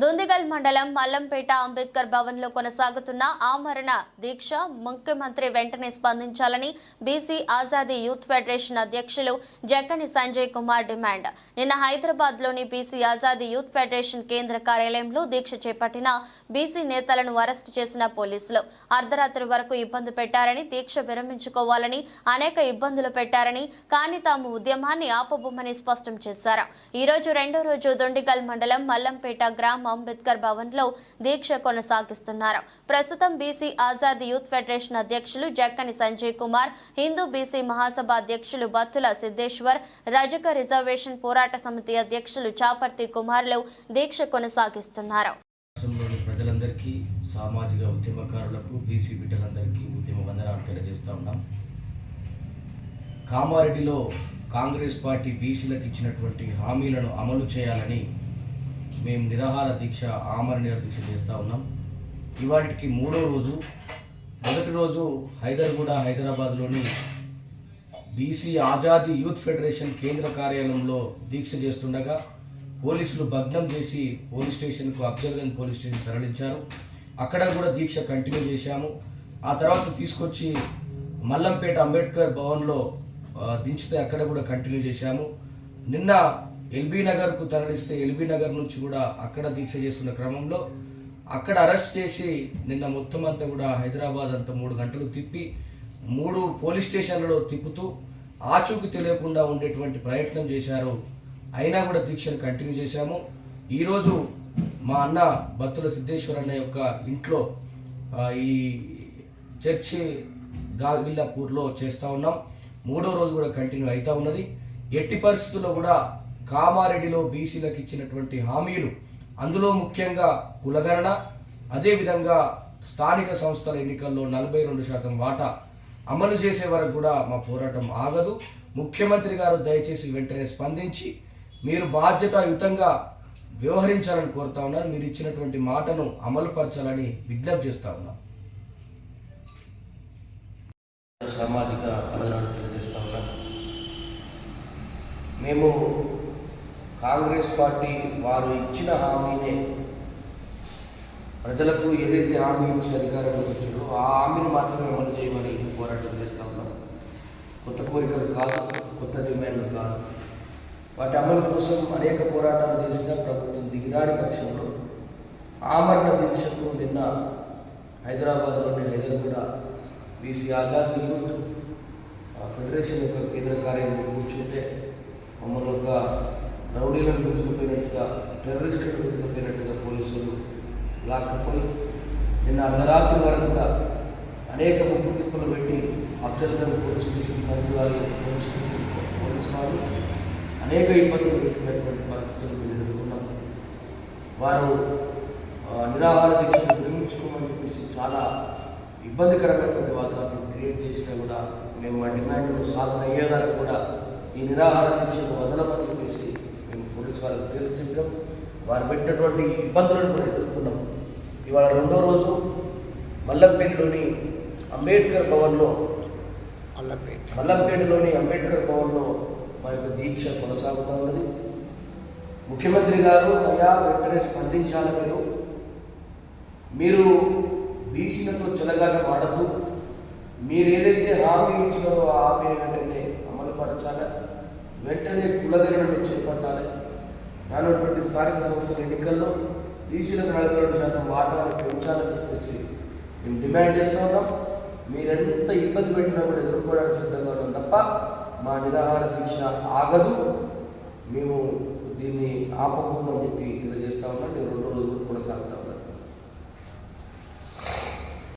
దుందిగల్ మండలం మల్లంపేట అంబేద్కర్ భవన్లో కొనసాగుతున్న ఆమరణ దీక్ష ముఖ్యమంత్రి వెంటనే స్పందించాలని బీసీ ఆజాదీ యూత్ ఫెడరేషన్ అధ్యక్షులు జక్కని సంజయ్ కుమార్ డిమాండ్. నిన్న హైదరాబాద్లోని బీసీ ఆజాదీ యూత్ ఫెడరేషన్ కేంద్ర కార్యాలయంలో దీక్ష చేపట్టిన బీసీ నేతలను అరెస్ట్ చేసిన పోలీసులు. అర్ధరాత్రి వరకు ఇబ్బంది పెట్టారని దీక్ష విరమించుకోవాలని అనేక ఇబ్బందులు పెట్టారని కానీ తాము ఉద్యమాన్ని ఆపబోమని స్పష్టం చేశారు. ఈ రోజు రెండో రోజు దొండిగల్ మండలం మల్లంపేట గ్రామ అంబేద్కర్ భవన్లో దీక్ష కొనసాగిస్తున్నారు. ప్రస్తుతం బీసీ ఆజాద్ యూత్ ఫెడరేషన్ అధ్యక్షులు జక్కని సంజయ్ కుమార్ హిందూ బీసీ మహాసభ అధ్యక్షులు బత్తుల సిద్దేశ్వర్ రజక రిజర్వేషన్ పోరాట సమితి అధ్యక్షులు చాపర్తి కుమార్లు దీక్ష కొనసాగిస్తున్నారు. ప్రజలందరికీ సామాజిక ఉద్యమకారులకు బీసీ బిడ్డలందరికీ ఉద్యమ వందనాలు తెలియజేస్తా ఉన్నాం. కామారెడ్డిలో కాంగ్రెస్ పార్టీ బీసీలకు ఇచ్చినటువంటి హామీలను అమలు చేయాలని మేము నిరాహార దీక్ష ఆమరణ దీక్ష చేస్తూ ఉన్నాం. ఇవాటికి మూడో రోజు. మొదటి రోజు హైదర్గూడ హైదరాబాద్లోని బీసీ ఆజాదీ యూత్ ఫెడరేషన్ కేంద్ర కార్యాలయంలో దీక్ష చేస్తుండగా పోలీసులు భగ్నం చేసి పోలీస్ స్టేషన్కు అబ్జర్వెన్ పోలీస్ స్టేషన్ తరలించారు. అక్కడ కూడా దీక్ష కంటిన్యూ చేశాము. ఆ తర్వాత తీసుకొచ్చి మల్లంపేట అంబేద్కర్ భవన్లో దించితే అక్కడ కూడా కంటిన్యూ చేశాము. నిన్న ఎల్బీ నగర్కు తరలిస్తే ఎల్బీ నగర్ నుంచి కూడా అక్కడ దీక్ష చేస్తున్న క్రమంలో అక్కడ అరెస్ట్ చేసి నిన్న మొత్తం అంతా కూడా హైదరాబాద్ అంతా మూడు గంటలు తిప్పి మూడు పోలీస్ స్టేషన్లలో తిప్పుతూ ఆచూకీ తెలియకుండా ఉండేటువంటి ప్రయత్నం చేశారు. అయినా కూడా దీక్షను కంటిన్యూ చేశాము. ఈరోజు మా అన్న భక్తుల సిద్ధేశ్వర్ అన్న యొక్క ఇంట్లో ఈ చర్చి గాగిల్లాపూర్లో చేస్తూ ఉన్నాం. మూడో రోజు కూడా కంటిన్యూ అవుతూ ఉన్నది. ఎట్టి పరిస్థితుల్లో కూడా కామారెడ్డిలో బీసీలకు ఇచ్చినటువంటి హామీలు అందులో ముఖ్యంగా కులగణన అదేవిధంగా స్థానిక సంస్థల ఎన్నికల్లో నలభై రెండు శాతం వాటా అమలు చేసే వరకు కూడా మా పోరాటం ఆగదు. ముఖ్యమంత్రి గారు దయచేసి వెంటనే స్పందించి మీరు బాధ్యతాయుతంగా వ్యవహరించాలని కోరుతా ఉన్నారు. మీరు ఇచ్చినటువంటి మాటను అమలుపరచాలని విజ్ఞప్తి చేస్తా ఉన్నా. సామాజిక తెలియజేస్తా మేము కాంగ్రెస్ పార్టీ వారు ఇచ్చిన హామీనే. ప్రజలకు ఏదైతే హామీ ఇచ్చి అధికారంలోకి వచ్చారో ఆ హామీని మాత్రమే అమలు చేయమని పోరాటం చేస్తా ఉన్నాం. కొత్త కోరికలు కాదు కొత్త డిమాండ్లు కాదు. వాటి అమలు కోసం అనేక పోరాటాలు చేసిన ప్రభుత్వం దిగిరాని పక్షంలో ఆమరణ దీక్షకు నిన్న హైదరాబాద్లోని Hyderabad B C Azad youth federation యొక్క కేంద్ర కార్యాలయం కూర్చుంటే మమ్మల్ని ఒక రౌడీలను గుంజుకుపోయినట్టుగా టెర్రరిస్టులను గుంజుకుపోయినట్టుగా పోలీసులు లాక్కపోయి నిన్న అర్ధరాత్రి వరకు కూడా అనేక ముప్పు తిప్పులు పెట్టి అబ్జర్వర్ పోలీస్ స్టేషన్ పరిధివారి పోలీస్ స్టేషన్ పోలీస్ వారు అనేక ఇబ్బందులు పెట్టినటువంటి పరిస్థితులు మేము ఎదుర్కొన్నాం. వారు నిరాహార దీక్షను విరమించుకోమని చెప్పేసి చాలా ఇబ్బందికరమైనటువంటి వాతావరణం క్రియేట్ చేసినా కూడా మేము మా డిమాండ్లు సాధన అయ్యేదాకా కూడా ఈ నిరాహార దీక్షను వదలమని చెప్పేసి పోలీసు వాళ్ళకి తెలిసి చెప్పాం వారు పెట్టినటువంటి ఇబ్బందులను కూడా ఎదుర్కొన్నాం. ఇవాళ రెండో రోజు మల్లంపేటలోని అంబేద్కర్ భవన్లో మల్లంపేటలోని అంబేద్కర్ భవన్లో మా యొక్క దీక్ష కొనసాగుతూ ఉన్నది. ముఖ్యమంత్రి గారు అయ్యా వెంటనే స్పందించాలి మీరు. మీరు బీసీలతో చెలగాట మాడద్దు మీరు ఏదైతే హామీ ఇచ్చినారో ఆ హామీని వెంటనే అమలుపరచాలి. వెంటనే కులగణను చేపట్టాలి. రానున్నటువంటి స్థానిక సంస్థల ఎన్నికల్లో బీసీలకు నలభై రెండు శాతం వాటాను పెంచాలని చెప్పేసి మేము డిమాండ్ చేస్తూ ఉన్నాం. మీరెంత ఇబ్బంది పెట్టినా కూడా ఎదుర్కోవడానికి సిద్ధంగా ఉన్నాం తప్ప మా నిరాహార దీక్ష ఆగదు. మేము దీన్ని ఆపకూడదని చెప్పి